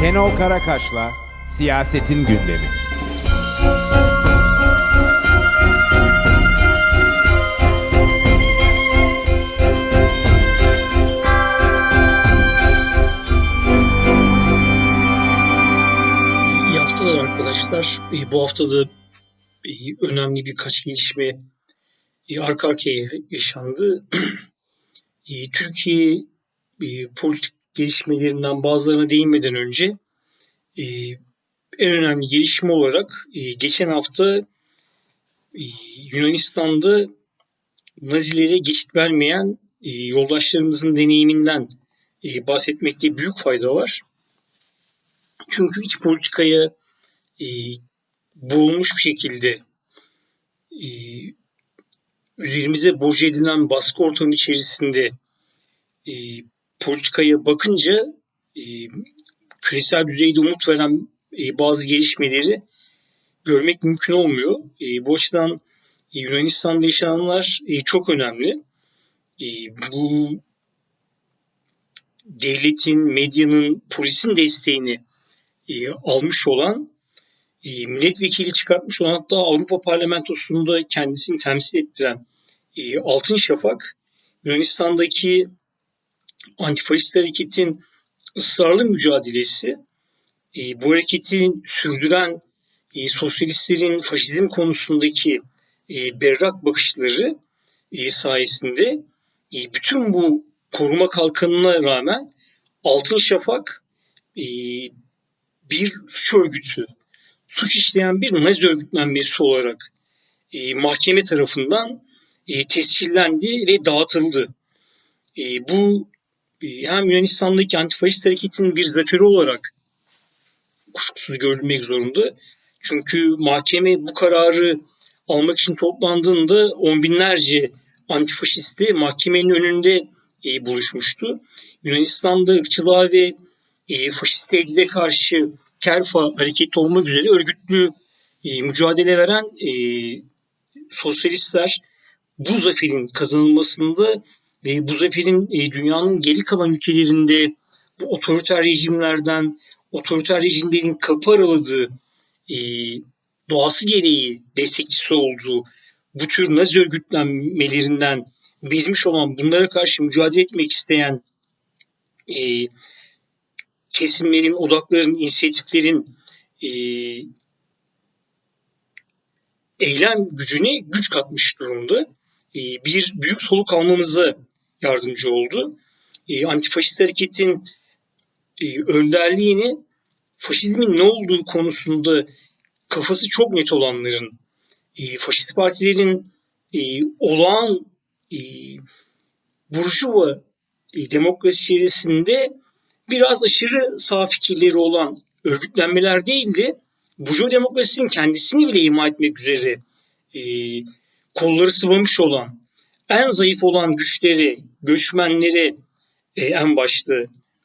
Şenol Karakaş'la Siyasetin Gündemi. İyi haftalar arkadaşlar. Bu hafta da e, önemli birkaç gelişme arka arkaya yaşandı. Türkiye politik gelişmelerinden bazılarına değinmeden önce e, en önemli gelişme olarak e, geçen hafta e, Yunanistan'da Nazilere geçit vermeyen e, yoldaşlarımızın deneyiminden e, bahsetmekte büyük fayda var. Çünkü iç politikaya e, boğulmuş bir şekilde e, üzerimize boca edilen baskı ortamı içerisinde e, politikaya bakınca e, küresel düzeyde umut veren e, bazı gelişmeleri görmek mümkün olmuyor. E, bu açıdan e, Yunanistan'da yaşananlar e, çok önemli. E, bu devletin, medyanın, polisin desteğini e, almış olan e, milletvekili çıkartmış olan hatta Avrupa Parlamentosu'nda kendisini temsil ettiren e, Altın Şafak Yunanistan'daki antifaşist hareketin ısrarlı mücadelesi e, bu hareketin sürdüren e, sosyalistlerin faşizm konusundaki e, berrak bakışları e, sayesinde e, bütün bu koruma kalkanına rağmen Altın Şafak e, bir suç örgütü, suç işleyen bir Nazi örgütlenmesi olarak e, mahkeme tarafından e, tescillendi ve dağıtıldı. E, bu hem Yunanistan'daki antifaşist hareketin bir zaferı olarak kuşkusuz görülmek zorunda. Çünkü mahkeme bu kararı almak için toplandığında on binlerce antifaşisti mahkemenin önünde e, buluşmuştu. Yunanistan'da ırkçılığa ve e, faşist tehdide karşı Kerfa hareketi olmak üzere örgütlü e, mücadele veren e, sosyalistler bu zaferin kazanılmasında ve bu zaferin e, dünyanın geri kalan ülkelerinde bu otoriter rejimlerden, otoriter rejimlerin kapı araladığı, e, doğası gereği destekçisi olduğu bu tür Nazi örgütlenmelerinden bezmiş olan bunlara karşı mücadele etmek isteyen e, kesimlerin, odakların, inisiyatiflerin e, eylem gücüne güç katmış durumda. E, bir büyük soluk almamıza yardımcı oldu. E, antifaşist hareketin e, önderliğini faşizmin ne olduğu konusunda kafası çok net olanların, faşist partilerin olağan burjuva demokrasi içerisinde biraz aşırı sağ fikirleri olan örgütlenmeler değildi. Burjuva demokrasinin kendisini bile ima etmek üzere kolları sıvamış olan, en zayıf olan güçleri, göçmenleri e, en başta.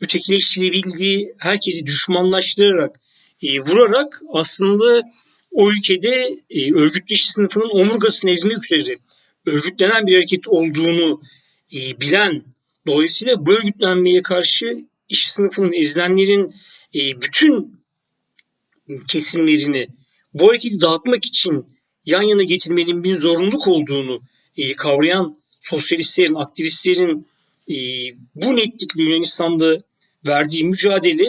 Ötekileştirebildiği herkesi düşmanlaştırarak, e, vurarak aslında o ülkede e, örgütlü işçi sınıfının omurgasını ezmek üzere örgütlenen bir hareket olduğunu e, bilen, dolayısıyla bu örgütlenmeye karşı iş sınıfının ezilenlerin e, bütün kesimlerini bu hareketi dağıtmak için yan yana getirmenin bir zorunluluk olduğunu e, kavrayan sosyalistlerin, aktivistlerin e, bu netlikle Yunanistan'da verdiği mücadele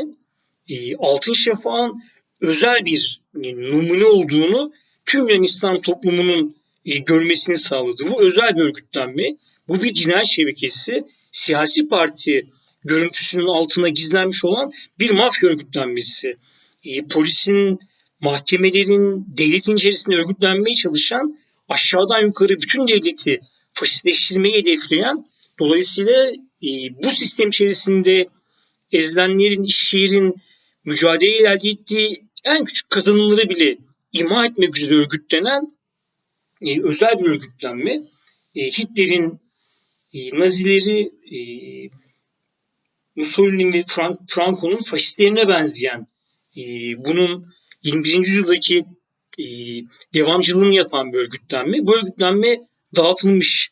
e, Altın Şafak'ın özel bir e, numune olduğunu tüm Yunanistan toplumunun e, görmesini sağladı. Bu özel bir örgütlenme. Bu bir cinayet şebekesi. Siyasi parti görüntüsünün altına gizlenmiş olan bir mafya örgütlenmesi. E, polisin, mahkemelerin, devletin içerisinde örgütlenmeye çalışan, aşağıdan yukarı bütün devleti faşistleştirmeyi hedefleyen, dolayısıyla e, bu sistem içerisinde ezilenlerin, işçilerin mücadele elde ettiği en küçük kazanımları bile ima etmek üzere örgütlenen e, özel bir örgütlenme. E, Hitler'in e, Nazileri e, Mussolini ve Frank, Franco'nun faşistlerine benzeyen e, bunun 21. yüzyıldaki e, devamcılığını yapan bir örgütlenme. Bu örgütlenme dağıtılmış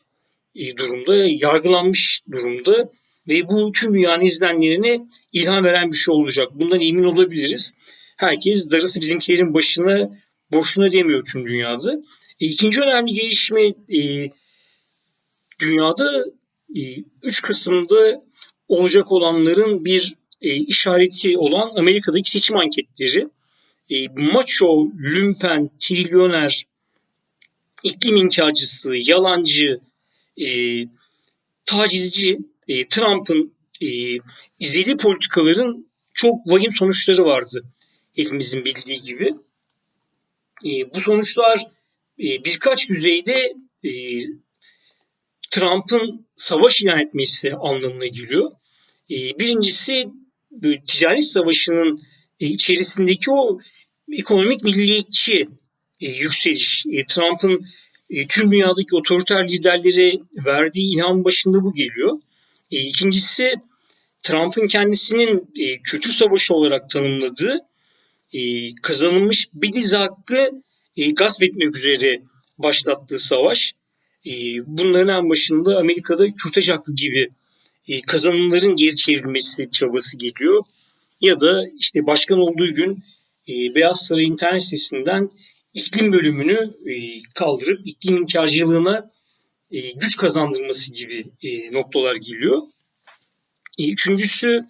e, durumda, yargılanmış durumda. ve bu tüm dünyanın izleyenlerine ilham veren bir şey olacak. Bundan emin olabiliriz. Herkes darısı bizimkilerin başına boşuna demiyor tüm dünyada. E, ikinci önemli gelişme e, dünyada e, 3 Kasım'da olacak olanların bir e, işareti olan Amerika'daki seçim anketleri. E, macho, lümpen, trilyoner, iklim inkarcısı, yalancı, e, tacizci e, Trump'ın e, izlediği politikaların çok vahim sonuçları vardı. Hepimizin bildiği gibi. E, bu sonuçlar e, birkaç düzeyde e, Trump'ın savaş ilan etmesi anlamına geliyor. E, birincisi ticaret savaşının e, içerisindeki o ekonomik milliyetçi e, yükseliş. E, Trump'ın e, tüm dünyadaki otoriter liderlere verdiği ilham başında bu geliyor. E, ikincisi Trump'ın kendisinin e, kültür savaşı olarak tanımladığı kazanılmış bir dizi hakkı e, gasp etmek üzere başlattığı savaş. Bunların en başında Amerika'da kürtaj hakkı gibi e, kazanımların geri çevrilmesi çabası geliyor. Ya da işte başkan olduğu gün Beyaz Saray internet sitesinden iklim bölümünü e, kaldırıp iklim inkarcılığına e, güç kazandırması gibi e, noktalar geliyor. E, üçüncüsü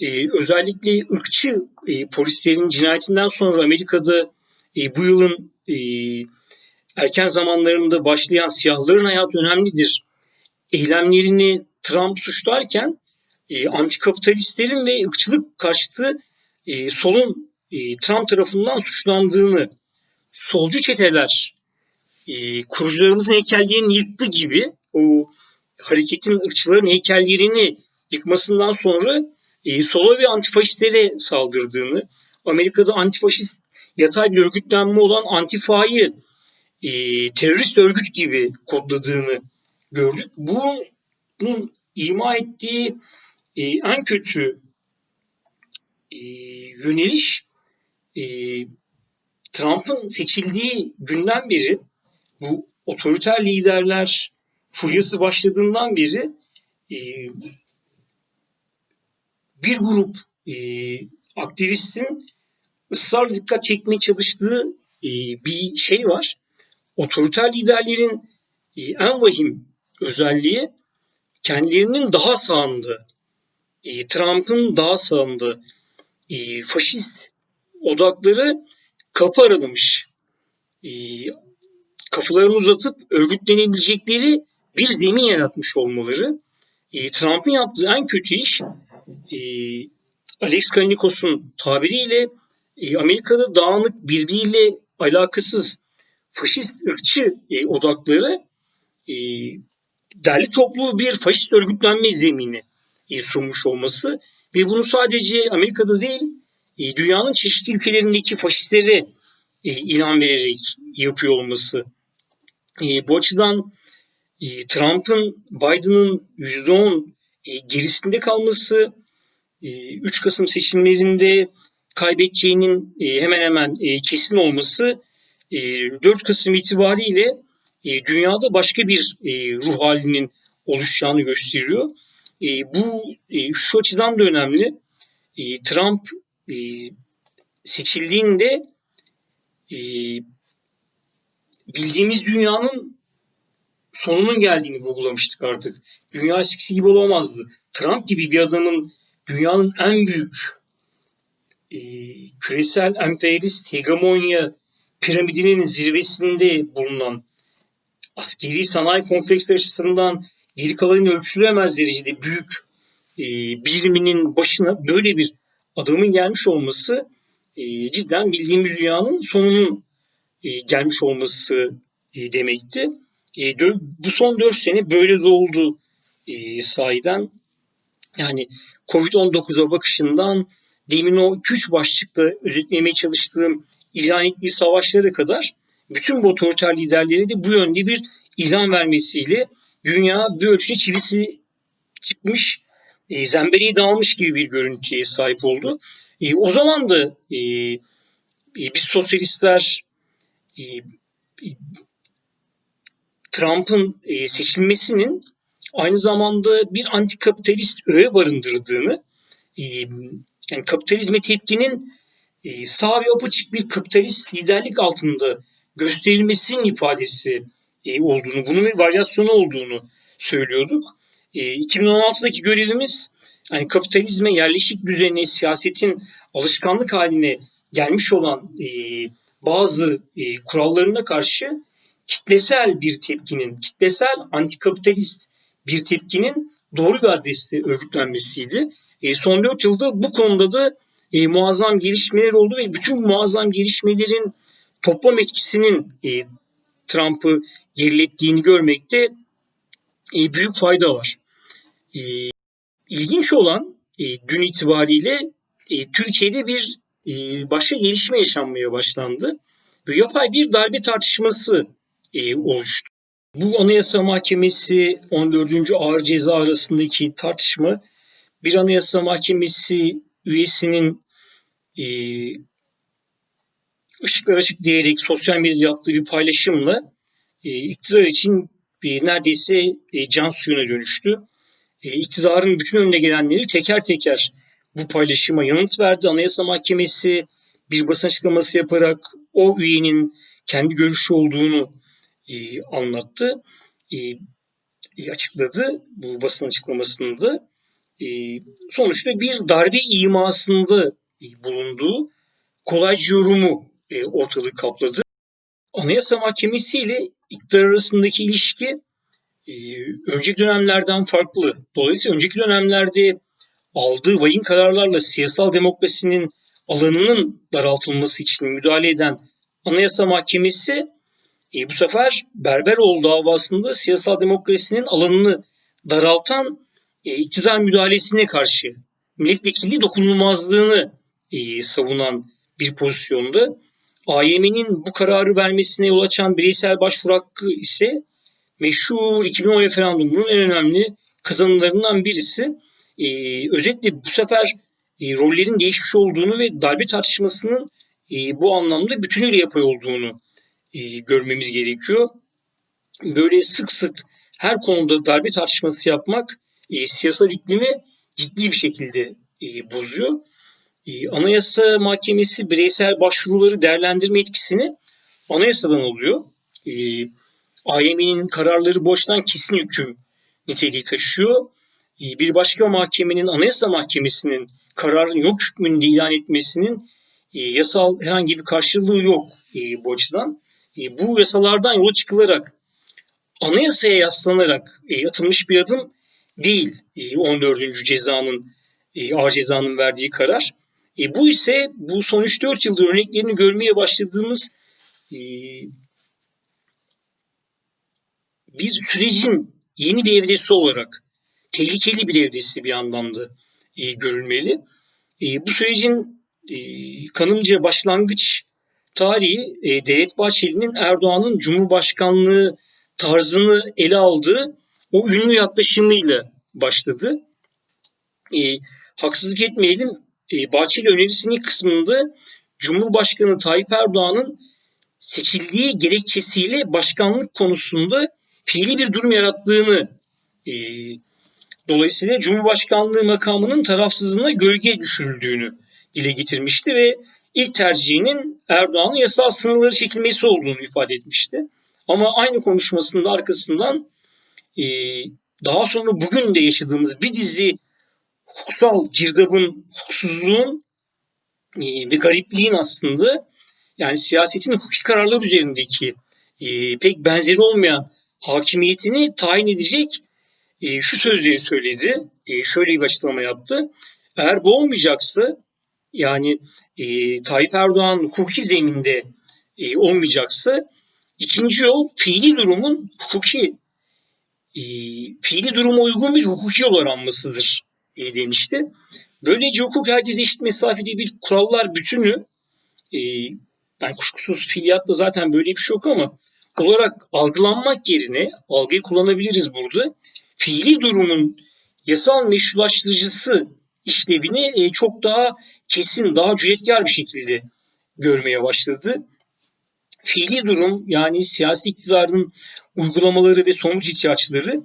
e, özellikle ırkçı e, polislerin cinayetinden sonra Amerika'da e, bu yılın e, erken zamanlarında başlayan siyahların hayatı önemlidir. Eylemlerini Trump suçlarken e, antikapitalistlerin ve ırkçılık karşıtı e, solun e, Trump tarafından suçlandığını solcu çeteler e, kurucularımızın heykellerini yıktı gibi o hareketin ırkçıların heykellerini yıkmasından sonra e, sola ve antifaşistlere saldırdığını, Amerika'da antifaşist yatay bir örgütlenme olan Antifa'yı e, terörist örgüt gibi kodladığını gördük. Bunun ima ettiği e, en kötü e, yöneliş e, Trump'ın seçildiği günden beri bu otoriter liderler furyası başladığından beri e, bir grup e, aktivistin ısrarla dikkat çekmeye çalıştığı e, bir şey var. Otoriter liderlerin e, en vahim özelliği kendilerinin daha sağında, e, Trump'ın daha sağında e, faşist odakları kapı aralamış. E, kafalarını uzatıp örgütlenebilecekleri bir zemin yaratmış olmaları. E, Trump'ın yaptığı en kötü iş e, Alex Kalnikos'un tabiriyle e, Amerika'da dağınık birbiriyle alakasız faşist ırkçı e, odakları derli toplu bir faşist örgütlenme zemini sunmuş olması ve bunu sadece Amerika'da değil e, dünyanın çeşitli ülkelerindeki faşistlere e, ilham vererek yapıyor olması. E, bu açıdan e, Trump'ın Biden'ın %10 e, gerisinde kalması, e, 3 Kasım seçimlerinde kaybedeceğinin hemen hemen kesin olması e, 4 Kasım itibariyle dünyada başka bir ruh halinin oluşacağını gösteriyor. Bu şu açıdan da önemli. Trump e, seçildiğinde e, bildiğimiz dünyanın sonunun geldiğini vurgulamıştık artık. Dünya eskisi gibi olamazdı. Trump gibi bir adamın dünyanın en büyük e, küresel emperyalist hegemonya piramidinin zirvesinde bulunan askeri sanayi kompleksleri açısından geri kalanın ölçülemez derecede büyük e, biriminin başına böyle bir adamın gelmiş olması e, cidden bildiğimiz dünyanın sonunun e, gelmiş olması e, demekti. E, dö- bu son 4 sene böyle de oldu e, sahiden. Yani Covid-19'a bakışından demin o 2-3 başlıkta özetlemeye çalıştığım ilan ettiği savaşlara kadar bütün bu otoriter liderleri de bu yönde bir ilan vermesiyle dünya bir ölçüde çivisi çıkmış, e, zembereği dağılmış gibi bir görüntüye sahip oldu. E, o zaman da e, e, biz sosyalistler e, e, Trump'ın e, seçilmesinin aynı zamanda bir antikapitalist öğe barındırdığını, e, yani kapitalizme tepkinin e, sağ ve apaçık bir kapitalist liderlik altında gösterilmesinin ifadesi e, olduğunu, bunun bir varyasyonu olduğunu söylüyorduk. E, 2016'daki görevimiz yani kapitalizme, yerleşik düzene, siyasetin alışkanlık haline gelmiş olan e, bazı e, kurallarına karşı kitlesel bir tepkinin, kitlesel antikapitalist bir tepkinin doğru bir adreste örgütlenmesiydi. E, son 4 yılda bu konuda da e, muazzam gelişmeler oldu ve bütün muazzam gelişmelerin toplam etkisinin e, Trump'ı gerilettiğini görmekte e, büyük fayda var. E, ilginç olan e, dün itibariyle e, Türkiye'de bir e, başka gelişme yaşanmaya başlandı. Böyle yapay bir darbe tartışması e, oluştu. Bu Anayasa Mahkemesi 14. Ağır Ceza arasındaki tartışma bir Anayasa Mahkemesi üyesinin e, ışıklar açık diyerek sosyal medyada yaptığı bir paylaşımla e, iktidar için e, neredeyse e, can suyuna dönüştü. E, iktidarın bütün önüne gelenleri teker teker bu paylaşıma yanıt verdi. Anayasa Mahkemesi bir basın açıklaması yaparak o üyenin kendi görüşü olduğunu e, anlattı, e, e, açıkladı bu basın açıklamasında. E, sonuçta bir darbe imasında e, bulunduğu kolaycı yorumu e, ortalığı kapladı. Anayasa Mahkemesi ile iktidar arasındaki ilişki önceki dönemlerden farklı. Dolayısıyla önceki dönemlerde aldığı vahim kararlarla siyasal demokrasinin alanının daraltılması için müdahale eden Anayasa Mahkemesi e, bu sefer Berberoğlu davasında siyasal demokrasinin alanını daraltan e, iktidar müdahalesine karşı milletvekilliği dokunulmazlığını e, savunan bir pozisyonda. AYM'nin bu kararı vermesine yol açan bireysel başvuru hakkı ise meşhur 2010 referandumunun en önemli kazanımlarından birisi. E, özetle bu sefer e, rollerin değişmiş olduğunu ve darbe tartışmasının e, bu anlamda bütünüyle yapay olduğunu e, görmemiz gerekiyor. Böyle sık sık her konuda darbe tartışması yapmak e, siyasal iklimi ciddi bir şekilde e, bozuyor. E, Anayasa Mahkemesi bireysel başvuruları değerlendirme etkisini anayasadan alıyor. E, AYM'nin kararları boştan kesin hüküm niteliği taşıyor. E, bir başka mahkemenin Anayasa Mahkemesi'nin kararın yok hükmünde ilan etmesinin e, yasal herhangi bir karşılığı yok e, bu açıdan. E, bu yasalardan yola çıkılarak anayasaya yaslanarak atılmış bir adım değil e, 14. cezanın ağır cezanın verdiği karar. Bu ise bu son 3-4 yıldır örneklerini görmeye başladığımız bir sürecin yeni bir evresi olarak tehlikeli bir evresi bir anlamda e, görülmeli. E, bu sürecin e, kanımca başlangıç tarihi e, Devlet Bahçeli'nin Erdoğan'ın Cumhurbaşkanlığı tarzını ele aldığı o ünlü yaklaşımıyla başladı. E, haksızlık etmeyelim, e, Bahçeli önerisinin kısmında Cumhurbaşkanı Tayyip Erdoğan'ın seçildiği gerekçesiyle başkanlık konusunda fiili bir durum yarattığını e, dolayısıyla Cumhurbaşkanlığı makamının tarafsızlığına gölge düşürüldüğünü dile getirmişti ve ilk tercihinin Erdoğan'ın yasal sınırları çekilmesi olduğunu ifade etmişti. Ama aynı konuşmasında arkasından e, daha sonra bugün de yaşadığımız bir dizi hukuksal girdabın, hukuksuzluğun e, ve garipliğin aslında yani siyasetin hukuki kararlar üzerindeki e, pek benzeri olmayan hakimiyetini tayin edecek e, şu sözleri söyledi. E, şöyle bir açıklama yaptı. Eğer bu olmayacaksa yani e, Tayyip Erdoğan hukuki zeminde e, olmayacaksa ikinci yol fiili durumun hukuki e, fiili duruma uygun bir hukuki yol aranmasıdır e, demişti. Böylece hukuk herkes eşit mesafede bir kurallar bütünü e, yani kuşkusuz fiiliyatta zaten böyle bir şey yok ama olarak algılanmak yerine algıyı kullanabiliriz burada. Fiili durumun yasal meşrulaştırıcısı işlevini e, çok daha kesin, daha cüretkar bir şekilde görmeye başladı. Fiili durum yani siyasi iktidarın uygulamaları ve sonuç ihtiyaçları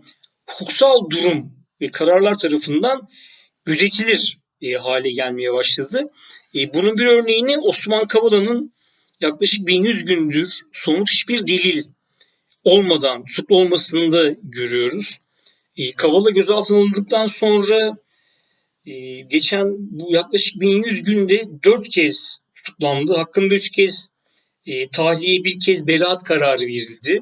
hukuksal durum ve kararlar tarafından gözetilir e, hale gelmeye başladı. E, bunun bir örneğini Osman Kavala'nın yaklaşık 1100 gündür somut hiçbir delil olmadan tutuklu olmasında görüyoruz. E, Kavala gözaltına alındıktan sonra e, geçen bu yaklaşık 1100 günde 4 kez tutuklandı. Hakkında 3 kez e, tahliye bir kez beraat kararı verildi.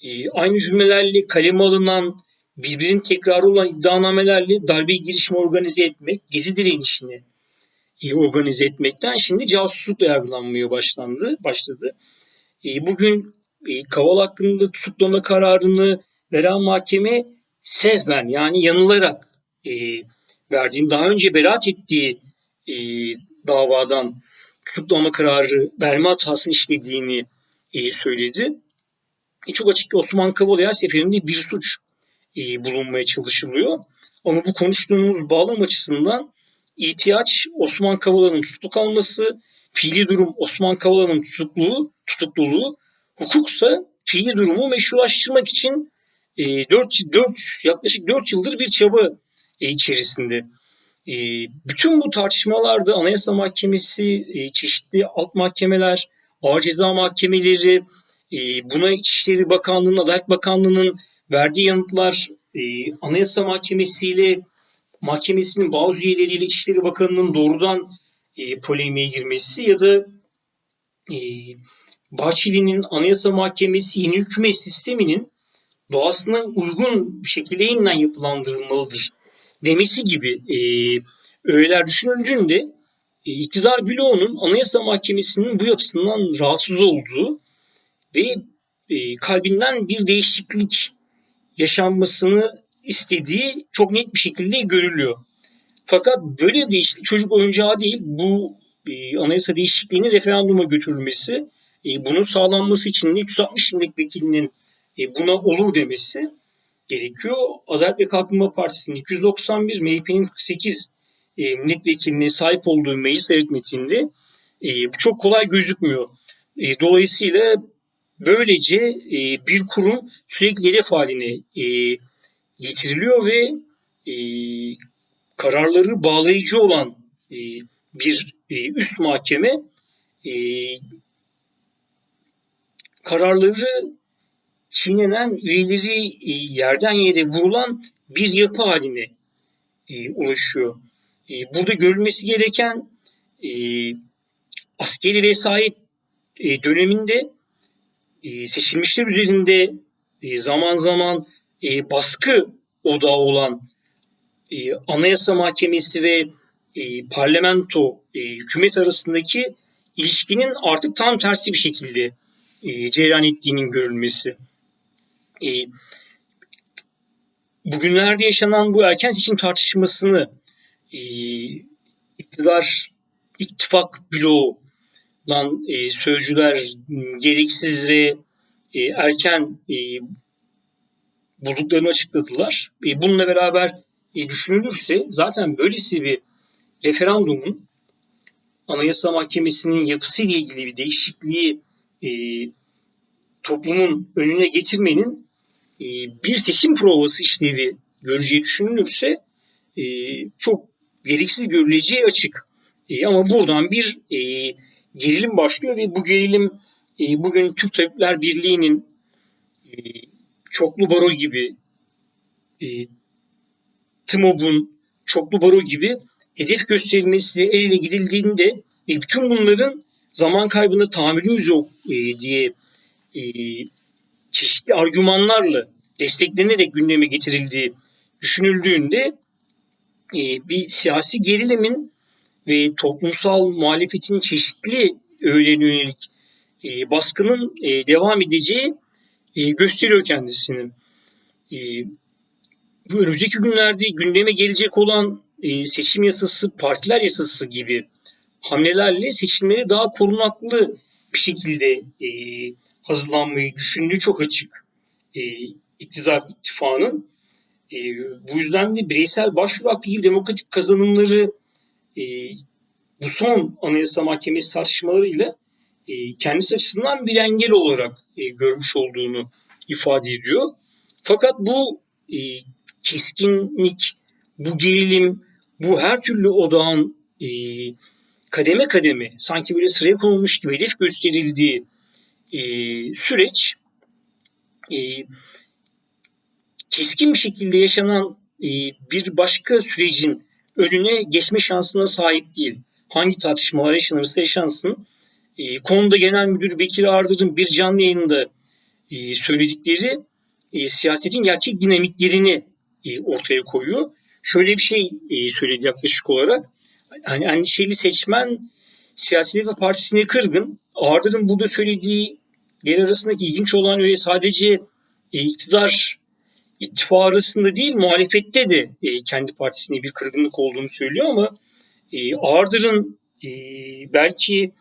E, aynı cümlelerle kaleme alınan birbirinin tekrarı olan iddianamelerle darbe girişimi organize etmek, gezi direnişini organize etmekten şimdi casuslukla yargılanmaya başlandı, başladı. E, bugün e, Kaval hakkında tutuklama kararını veren mahkeme sehven yani yanılarak e, verdiğini, daha önce beraat ettiği e, davadan tutuklama kararı verme hatasını işlediğini e, söyledi. E, çok açık ki Osman Kavala her seferinde bir suç e, bulunmaya çalışılıyor. Ama bu konuştuğumuz bağlam açısından ihtiyaç Osman Kavala'nın tutuklu kalması, fiili durum Osman Kavala'nın tutukluluğu, tutukluluğu, hukuksa fiili durumu meşrulaştırmak için e, 4, 4, yaklaşık 4 yıldır bir çaba e, içerisinde. E, bütün bu tartışmalarda Anayasa Mahkemesi, e, çeşitli alt mahkemeler, ağır ceza mahkemeleri, e, buna İçişleri Bakanlığı'nın, Adalet Bakanlığı'nın verdiği yanıtlar, e, Anayasa Mahkemesi ile mahkemesinin bazı üyeleriyle İçişleri Bakanı'nın doğrudan e, polemiğe girmesi ya da e, Bahçeli'nin Anayasa Mahkemesi yeni hükümet sisteminin doğasına uygun bir şekilde yeniden yapılandırılmalıdır demesi gibi e, öğeler düşünüldüğünde e, iktidar bloğunun Anayasa Mahkemesi'nin bu yapısından rahatsız olduğu ve e, kalbinden bir değişiklik yaşanmasını istediği çok net bir şekilde görülüyor. Fakat böyle bir değişiklik çocuk oyuncağı değil. Bu e, anayasa değişikliğinin referanduma götürülmesi, e, bunun sağlanması için de 360 milletvekilinin e, buna olur demesi gerekiyor. Adalet ve Kalkınma Partisi'nin 291, MHP'nin 48 e, milletvekiline sahip olduğu meclis hükümetinde e, bu çok kolay gözükmüyor. E, dolayısıyla böylece e, bir kurum sürekli hedef haline e, getiriliyor ve e, kararları bağlayıcı olan e, bir e, üst mahkeme e, kararları çiğnenen üyeleri e, yerden yere vurulan bir yapı haline e, ulaşıyor. E, burada görülmesi gereken e, askeri vesayet e, döneminde e, seçilmişler üzerinde e, zaman zaman e, baskı odağı olan e, Anayasa Mahkemesi ve e, parlamento, e, hükümet arasındaki ilişkinin artık tam tersi bir şekilde e, cereyan ettiğinin görülmesi. E, bugünlerde yaşanan bu erken seçim tartışmasını e, iktidar ittifak bloğundan e, sözcüler gereksiz ve e, erken e, bulduklarını açıkladılar. E, bununla beraber e, düşünülürse zaten böylesi bir referandumun Anayasa Mahkemesi'nin yapısıyla ilgili bir değişikliği e, toplumun önüne getirmenin e, bir seçim provası işlevi göreceği düşünülürse e, çok gereksiz görüleceği açık. E, ama buradan bir e, gerilim başlıyor ve bu gerilim e, bugün Türk Tabipler Birliği'nin e, çoklu baro gibi e, TMOB'un çoklu baro gibi hedef gösterilmesiyle el ele gidildiğinde e, bütün bunların zaman kaybına tahammülümüz yok e, diye e, çeşitli argümanlarla desteklenerek gündeme getirildiği düşünüldüğünde e, bir siyasi gerilimin ve toplumsal muhalefetin çeşitli öğelerine yönelik e, baskının e, devam edeceği e, gösteriyor kendisini. E, bu önümüzdeki günlerde gündeme gelecek olan e, seçim yasası, partiler yasası gibi hamlelerle seçimleri daha korunaklı bir şekilde e, hazırlanmayı düşündüğü çok açık e, iktidar ittifakının. E, bu yüzden de bireysel başvuru hakkı gibi demokratik kazanımları bu son Anayasa Mahkemesi tartışmalarıyla e, kendisi açısından bir engel olarak e, görmüş olduğunu ifade ediyor. Fakat bu e, keskinlik, bu gerilim, bu her türlü odağın e, kademe kademe sanki böyle sıraya konulmuş gibi hedef gösterildiği e, süreç keskin bir şekilde yaşanan bir başka sürecin önüne geçme şansına sahip değil. Hangi tartışmalar yaşanırsa yaşansın. E, konuda Genel Müdür Bekir Ardır'ın bir canlı yayında e, söyledikleri e, siyasetin gerçek dinamiklerini e, ortaya koyuyor. Şöyle bir şey e, söyledi yaklaşık olarak. Hani endişeli seçmen siyaseti ve partisine kırgın. Ardır'ın burada söylediği yer arasındaki ilginç olan öyle sadece e, iktidar ittifakı arasında değil muhalefette de e, kendi partisine bir kırgınlık olduğunu söylüyor ama e, Ardır'ın e, belki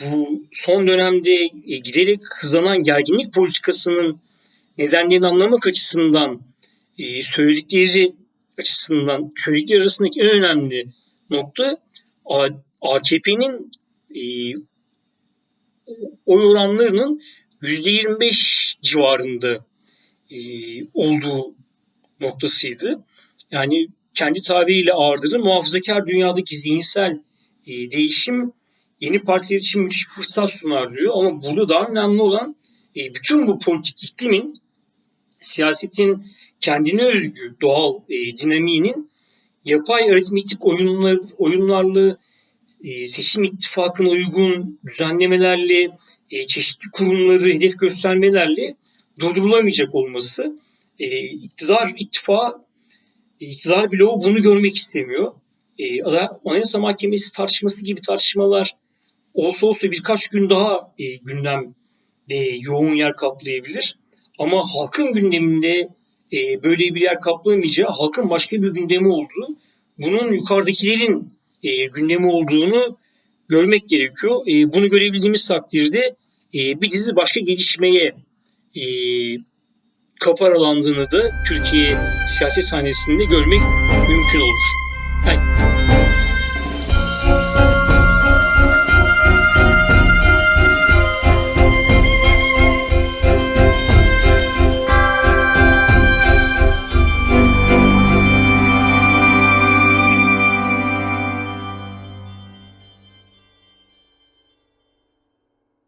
bu son dönemde e, giderek hızlanan gerginlik politikasının nedenlerini anlamak açısından e, söyledikleri açısından söyledikleri arasındaki en önemli nokta AKP'nin e, oy oranlarının %25 civarında olduğu noktasıydı. Yani kendi tabiriyle ağırdır. Muhafazakar dünyadaki zihinsel değişim yeni partiler için müthiş fırsat sunar diyor. Ama burada daha önemli olan e, bütün bu politik iklimin siyasetin kendine özgü doğal e, dinamiğinin yapay aritmetik oyunlar, oyunlarla e, seçim ittifakına uygun düzenlemelerle e, çeşitli kurumları hedef göstermelerle durdurulamayacak olması e, iktidar ittifakı e, iktidar bloğu bunu görmek istemiyor. E, Ana- Anayasa Mahkemesi tartışması gibi tartışmalar olsa olsa birkaç gün daha e, gündemde yoğun yer kaplayabilir. Ama halkın gündeminde e, böyle bir yer kaplamayacağı, halkın başka bir gündemi olduğu, bunun yukarıdakilerin e, gündemi olduğunu görmek gerekiyor. E, bunu görebildiğimiz takdirde e, bir dizi başka gelişmeye e, kapı aralandığını da Türkiye siyaset sahnesinde görmek mümkün olur. Yani